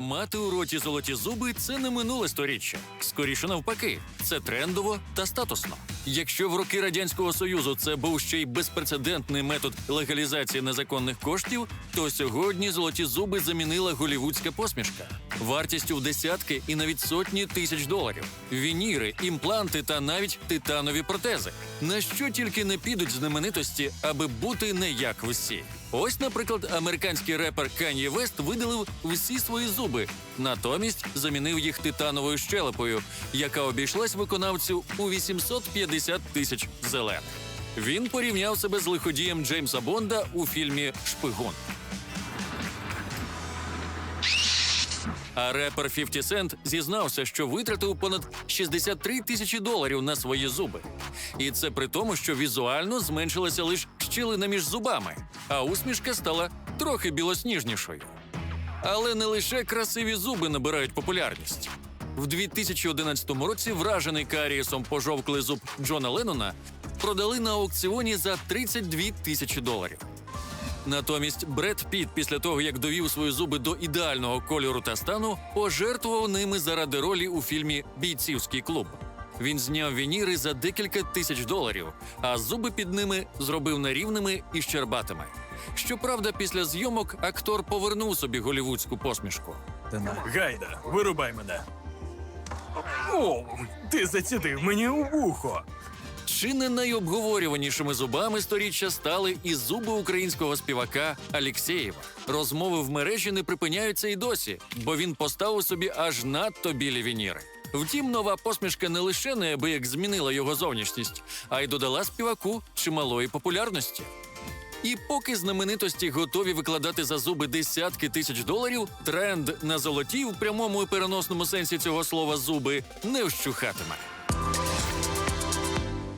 Мати у роті золоті зуби це не минуле сторіччя. Скоріше навпаки, це трендово та статусно. Якщо в роки радянського союзу це був ще й безпрецедентний метод легалізації незаконних коштів, то сьогодні золоті зуби замінила голівудська посмішка вартістю в десятки і навіть сотні тисяч доларів. Вініри, імпланти та навіть титанові протези. На що тільки не підуть знаменитості, аби бути не як всі. Ось, наприклад, американський репер Кан'є Вест видалив всі свої зуби, натомість замінив їх титановою щелепою, яка обійшлась виконавцю у 850 тисяч зелених. Він порівняв себе з лиходієм Джеймса Бонда у фільмі Шпигун. А репер 50 Cent зізнався, що витратив понад 63 тисячі доларів на свої зуби. І це при тому, що візуально зменшилася лише щілина між зубами, а усмішка стала трохи білосніжнішою. Але не лише красиві зуби набирають популярність. В 2011 році вражений карієсом пожовклий зуб Джона Леннона продали на аукціоні за 32 тисячі доларів. Натомість Бред Піт, після того як довів свої зуби до ідеального кольору та стану, пожертвував ними заради ролі у фільмі Бійцівський клуб. Він зняв вініри за декілька тисяч доларів, а зуби під ними зробив нерівними і щербатими. Щоправда, після зйомок актор повернув собі голівудську посмішку. Гайда, вирубай мене. О, ти зацідив мені у вухо. Чи не найобговорюванішими зубами сторіччя стали і зуби українського співака Алєксєєва. Розмови в мережі не припиняються і досі, бо він поставив собі аж надто білі вініри. Втім, нова посмішка не лише неабияк змінила його зовнішність, а й додала співаку чималої популярності. І поки знаменитості готові викладати за зуби десятки тисяч доларів, тренд на золоті в прямому і переносному сенсі цього слова зуби не вщухатиме.